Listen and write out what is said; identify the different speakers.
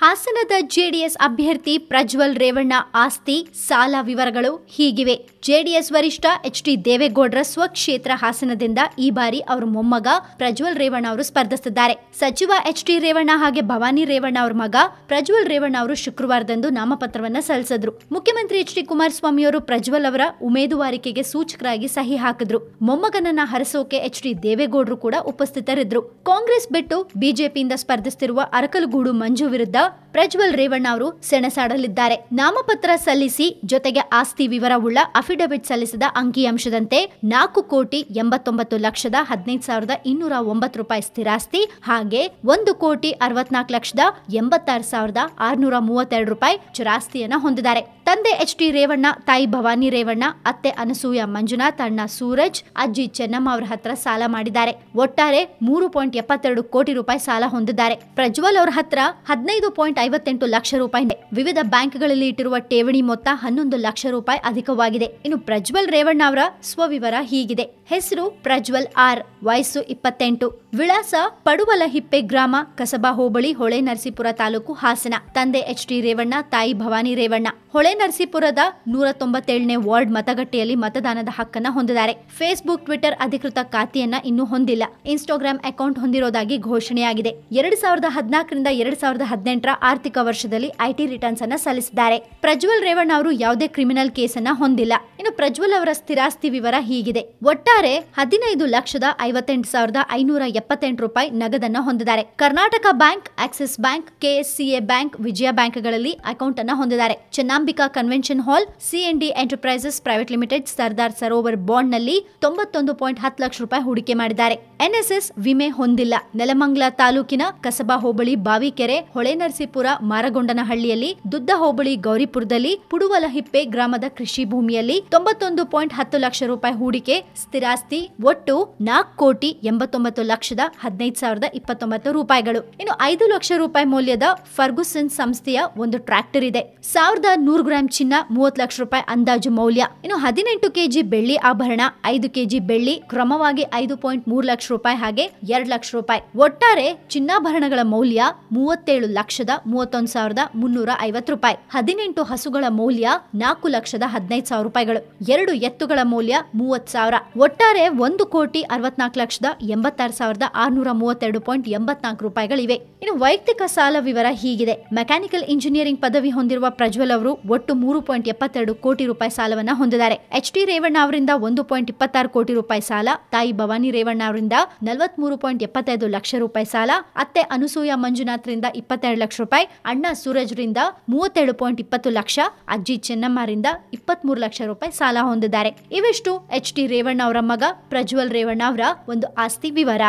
Speaker 1: ಹಾಸನದ ಜೆಡಿಎಸ್ ಅಭ್ಯರ್ಥಿ ಪ್ರಜ್ವಲ್ ರೇವಣ್ಣ ಆಸ್ತಿ, ಸಾಲ ವಿವರಗಳು ಹೀಗಿವೆ. ಜೆಡಿಎಸ್ ವರಿಷ್ಠ ಎಚ್ ಡಿ ದೇವೇಗೌಡರ ಸ್ವಕ್ಷೇತ್ರ ಹಾಸನದಿಂದ ಈ ಬಾರಿ ಅವರ ಮೊಮ್ಮಗ ಪ್ರಜ್ವಲ್ ರೇವಣ್ಣ ಅವರು ಸ್ಪರ್ಧಿಸಿದ್ದಾರೆ ಸಚಿವ ಎಚ್ ಡಿ ರೇವಣ್ಣ ಹಾಗೆ ಭವಾನಿ ರೇವಣ್ಣ ಅವರ ಮಗ ಪ್ರಜ್ವಲ್ ರೇವಣ್ಣ ಅವರು ಶುಕ್ರವಾರದಂದು ನಾಮಪತ್ರವನ್ನ ಸಲ್ಲಿಸಿದ್ರು. ಮುಖ್ಯಮಂತ್ರಿ ಎಚ್ ಡಿ ಕುಮಾರಸ್ವಾಮಿ ಅವರು ಪ್ರಜ್ವಲ್ ಅವರ ಉಮೇದುವಾರಿಕೆಗೆ ಸೂಚಕರಾಗಿ ಸಹಿ ಹಾಕಿದ್ರು. ಮೊಮ್ಮಗನನ್ನ ಹರಸೋಕೆ ಎಚ್ ಡಿ ದೇವೇಗೌಡರು ಕೂಡ ಉಪಸ್ಥಿತರಿದ್ರು. ಕಾಂಗ್ರೆಸ್ ಬಿಟ್ಟು ಬಿಜೆಪಿಯಿಂದ ಸ್ಪರ್ಧಿಸುತ್ತಿರುವ ಅರಕಲಗೂಡು ಮಂಜು ವಿರುದ್ಧ ಪ್ರಜ್ವಲ್ ರೇವಣ್ಣ ಅವರು ಸೆಣಸಾಡಲಿದ್ದಾರೆ. ನಾಮಪತ್ರ ಸಲ್ಲಿಸಿ ಜೊತೆಗೆ ಆಸ್ತಿ ವಿವರವುಳ್ಳ ಅಫಿಡವಿಟ್ ಸಲ್ಲಿಸಿದ ಅಂಕಿಅಂಶದಂತೆ ನಾಲ್ಕು ಕೋಟಿ ಎಂಬತ್ತೊಂಬತ್ತು ಲಕ್ಷದ ಹದಿನೈದು ಸಾವಿರದ ಇನ್ನೂರ ಒಂಬತ್ತು ರೂಪಾಯಿ ಸ್ಥಿರಾಸ್ತಿ ಹಾಗೆ ಒಂದು ಕೋಟಿ ಅರವತ್ನಾಲ್ಕು ಲಕ್ಷದ ಎಂಬತ್ತಾರು ಸಾವಿರದ ಆರ್ನೂರ ಮೂವತ್ತೆರಡು ರೂಪಾಯಿ ಚುರಾಸ್ತಿಯನ್ನು ಹೊಂದಿದ್ದಾರೆ. ತಂದೆ ಎಚ್ ಡಿ ರೇವಣ್ಣ, ತಾಯಿ ಭವಾನಿ ರೇವಣ್ಣ, ಅತ್ತೆ ಅನಸೂಯ ಮಂಜುನಾಥ್, ಅಣ್ಣ ಸೂರಜ್, ಅಜ್ಜಿ ಚೆನ್ನಮ್ಮ ಅವರ ಹತ್ರ ಸಾಲ ಮಾಡಿದ್ದಾರೆ. ಒಟ್ಟಾರೆ ಮೂರು ಪಾಯಿಂಟ್ ಎಪ್ಪತ್ತೆರಡು ಕೋಟಿ ರೂಪಾಯಿ ಸಾಲ ಹೊಂದಿದ್ದಾರೆ. ಪ್ರಜ್ವಲ್ ಅವರ ಹತ್ರ ಹದಿನೈದು ಪಾಯಿಂಟ್ ಐವತ್ತೆಂಟು ಲಕ್ಷ ರೂಪಾಯಿ ವಿವಿಧ ಬ್ಯಾಂಕ್ಗಳಲ್ಲಿ ಇಟ್ಟಿರುವ ಠೇವಣಿ ಮೊತ್ತ ಹನ್ನೊಂದು ಲಕ್ಷ ರೂಪಾಯಿ ಅಧಿಕವಾಗಿದೆ. ಇನ್ನು ಪ್ರಜ್ವಲ್ ರೇವಣ್ಣ ಅವರ ಸ್ವವಿವರ ಹೀಗಿದೆ. ಹೆಸರು ಪ್ರಜ್ವಲ್ ಆರ್, ವಯಸ್ಸು ಇಪ್ಪತ್ತೆಂಟು. ವಿಳಾಸ ಪಡುವಲಹಿಪ್ಪೆ ಗ್ರಾಮ, ಕಸಬಾ ಹೋಬಳಿ, ಹೊಳೆ ನರಸೀಪುರ ತಾಲೂಕು, ಹಾಸನ. ತಂದೆ ಎಚ್ ಡಿ ರೇವಣ್ಣ, ತಾಯಿ ಭವಾನಿ ರೇವಣ್ಣ. ಹೊಳೆ ನರಸೀಪುರದ ನೂರ ತೊಂಬತ್ತೇಳನೇ ವಾರ್ಡ್ ಮತಗಟ್ಟೆಯಲ್ಲಿ ಮತದಾನದ ಹಕ್ಕನ್ನ ಹೊಂದಿದ್ದಾರೆ. ಫೇಸ್ಬುಕ್, ಟ್ವಿಟರ್ ಅಧಿಕೃತ ಖಾತೆಯನ್ನ ಇನ್ನೂ ಹೊಂದಿಲ್ಲ. ಇನ್ಸ್ಟಾಗ್ರಾಂ ಅಕೌಂಟ್ ಹೊಂದಿರೋದಾಗಿ ಘೋಷಣೆಯಾಗಿದೆ. ಎರಡ್ ಸಾವಿರದ ಹದಿನಾಲ್ಕರಿಂದ ಎರಡ್ ಸಾವಿರದ ಹದಿನೆಂಟರ ಆರ್ಥಿಕ ವರ್ಷದಲ್ಲಿ ಐಟಿ ರಿಟರ್ನ್ಸ್ ಅನ್ನ ಸಲ್ಲಿಸಿದ್ದಾರೆ. ಪ್ರಜ್ವಲ್ ರೇವಣ್ಣ ಅವರು ಯಾವುದೇ ಕ್ರಿಮಿನಲ್ ಕೇಸ್ ಅನ್ನ ಹೊಂದಿಲ್ಲ. ಇನ್ನು ಪ್ರಜ್ವಲ್ ಅವರ ಸ್ಥಿರಾಸ್ತಿ ವಿವರ ಹೀಗಿದೆ. ಒಟ್ಟಾರೆ ಹದಿನೈದು ಲಕ್ಷದ ಐವತ್ತೆಂಟು ಸಾವಿರದ ಐನೂರ ಎಪ್ಪತ್ತೆಂಟು ರೂಪಾಯಿ ನಗದನ್ನ ಹೊಂದಿದ್ದಾರೆ. Karnataka bank, Axis bank, KSCA bank, Vijaya ಬ್ಯಾಂಕ್ಗಳಲ್ಲಿ ಅಕೌಂಟ್ ಅನ್ನು ಹೊಂದಿದ್ದಾರೆ. Chennambika convention hall CND enterprises private limited, Sardar Sarovar ಬಾಂಡ್ನಲ್ಲಿ ತೊಂಬತ್ತೊಂದು ಪಾಯಿಂಟ್ ಹತ್ತು ಲಕ್ಷ ರೂಪಾಯಿ ಹೂಡಿಕೆ ಮಾಡಿದ್ದಾರೆ. ಎನ್ಎಸ್ಎಸ್ ವಿಮೆ ಹೊಂದಿಲ್ಲ. ನೆಲಮಂಗ್ಲ ತಾಲೂಕಿನ ಕಸಬಾ ಹೋಬಳಿ ಬಾವಿಕೆರೆ, ಹೊಳೆನರಸೀಪುರ, ಮಾರಗೊಂಡನಹಳ್ಳಿಯಲ್ಲಿ ದುದ್ದ ಹೋಬಳಿ ಗೌರಿಪುರದಲ್ಲಿ ಪುಡುವಲಹಿಪ್ಪೆ ಗ್ರಾಮದ ಕೃಷಿ ಭೂಮಿಯಲ್ಲಿ ತೊಂಬತ್ತೊಂದು ಪಾಯಿಂಟ್ ಹತ್ತು ಲಕ್ಷ ರೂಪಾಯಿ ಹೂಡಿಕೆ, ಸ್ಥಿರಾಸ್ತಿ ಒಟ್ಟು ನಾಲ್ಕು ಕೋಟಿ ಎಂಬತ್ತೊಂಬತ್ತು ಲಕ್ಷದ ಹದಿನೈದು ಸಾವಿರದ ಇಪ್ಪತ್ತೊಂಬತ್ತು ರೂಪಾಯಿಗಳು. ಇನ್ನು ಐದು ಲಕ್ಷ ರೂಪಾಯಿ ಮೌಲ್ಯದ ಫರ್ಗುಸನ್ ಸಂಸ್ಥೆಯ ಒಂದು ಟ್ರ್ಯಾಕ್ಟರ್ ಇದೆ. ಸಾವಿರದ ನೂರು ಗ್ರಾಂ ಚಿನ್ನ, ಮೂವತ್ತು ಲಕ್ಷ ರೂಪಾಯಿ ಅಂದಾಜು ಮೌಲ್ಯ. ಇನ್ನು ಹದಿನೆಂಟು ಕೆಜಿ ಬೆಳ್ಳಿ ಆಭರಣ, ಐದು ಕೆಜಿ ಬೆಳ್ಳಿ, ಕ್ರಮವಾಗಿ ಐದು ಪಾಯಿಂಟ್ ಮೂರು ಲಕ್ಷ ರೂಪಾಯಿ ಹಾಗೆ ಎರಡು ಲಕ್ಷ ರೂಪಾಯಿ. ಒಟ್ಟಾರೆ ಚಿನ್ನಾಭರಣಗಳ ಮೌಲ್ಯ ಮೂವತ್ತೇಳು ಲಕ್ಷದ ಮೂವತ್ತೊಂದು ಸಾವಿರದ ಮುನ್ನೂರ ಐವತ್ತು ರೂಪಾಯಿ. ಹದಿನೆಂಟು ಹಸುಗಳ ಮೌಲ್ಯ ನಾಲ್ಕು ಲಕ್ಷದ ಹದಿನೈದು ಸಾವಿರ ರೂಪಾಯಿಗಳು. ಎರಡು ಎತ್ತುಗಳ ಮೌಲ್ಯ ಮೂವತ್ತು ಸಾವಿರ. ಒಟ್ಟಾರೆ ಒಂದು ಕೋಟಿ ಅರವತ್ನಾಲ್ಕು ಲಕ್ಷದ ಎಂಬತ್ತಾರು ಸಾವಿರದ ಆರ್ನೂರ ಮೂವತ್ತೆರಡು ಪಾಯಿಂಟ್ ಎಂಬತ್ನಾಲ್ಕು ರೂಪಾಯಿಗಳಿವೆ. ಇನ್ನು ವೈಯಕ್ತಿಕ ಸಾಲ ವಿವರ ಹೀಗಿದೆ. ಮೆಕ್ಯಾನಿಕಲ್ ಇಂಜಿನಿಯರಿಂಗ್ ಪದವಿ ಹೊಂದಿರುವ ಪ್ರಜ್ವಲ್ ಅವರು ಒಟ್ಟು ಮೂರು ಪಾಯಿಂಟ್ ಎಪ್ಪತ್ತೆರಡು ಕೋಟಿ ರೂಪಾಯಿ ಸಾಲವನ್ನ ಹೊಂದಿದ್ದಾರೆ. ಎಚ್ ಡಿ ರೇವಣ್ಣ ಅವರಿಂದ ಒಂದು ಪಾಯಿಂಟ್ ಇಪ್ಪತ್ತಾರು ಕೋಟಿ ರೂಪಾಯಿ ಸಾಲ, ತಾಯಿ ಭವಾನಿ ರೇವಣ್ಣ ಅವರಿಂದ ನಲವತ್ಮೂರು ಪಾಯಿಂಟ್ ಎಪ್ಪತ್ತೈದು ಲಕ್ಷ ರೂಪಾಯಿ ಸಾಲ, ಅತ್ತೆ ಅನುಸೂಯ ಮಂಜುನಾಥ್ ರಿಂದ ಇಪ್ಪತ್ತೆರಡು ಲಕ್ಷ ರೂಪಾಯಿ, ಅಣ್ಣ ಸೂರಜ್ರಿಂದ ಮೂವತ್ತೆರಡು ಪಾಯಿಂಟ್ ಇಪ್ಪತ್ತು ಲಕ್ಷ, ಅಜ್ಜಿ ಚೆನ್ನಮ್ಮರಿಂದ ಇಪ್ಪತ್ಮೂರು ಲಕ್ಷ ರೂಪಾಯಿ ಸಾಲ ಹೊಂದಿದ್ದಾರೆ. ಇವಿಷ್ಟು ಎಚ್ ಡಿ ರೇವಣ್ಣ ಅವರ ಮಗ ಪ್ರಜ್ವಲ್ ರೇವಣ್ಣ ಅವರ ಒಂದು ಆಸ್ತಿ ವಿವರ.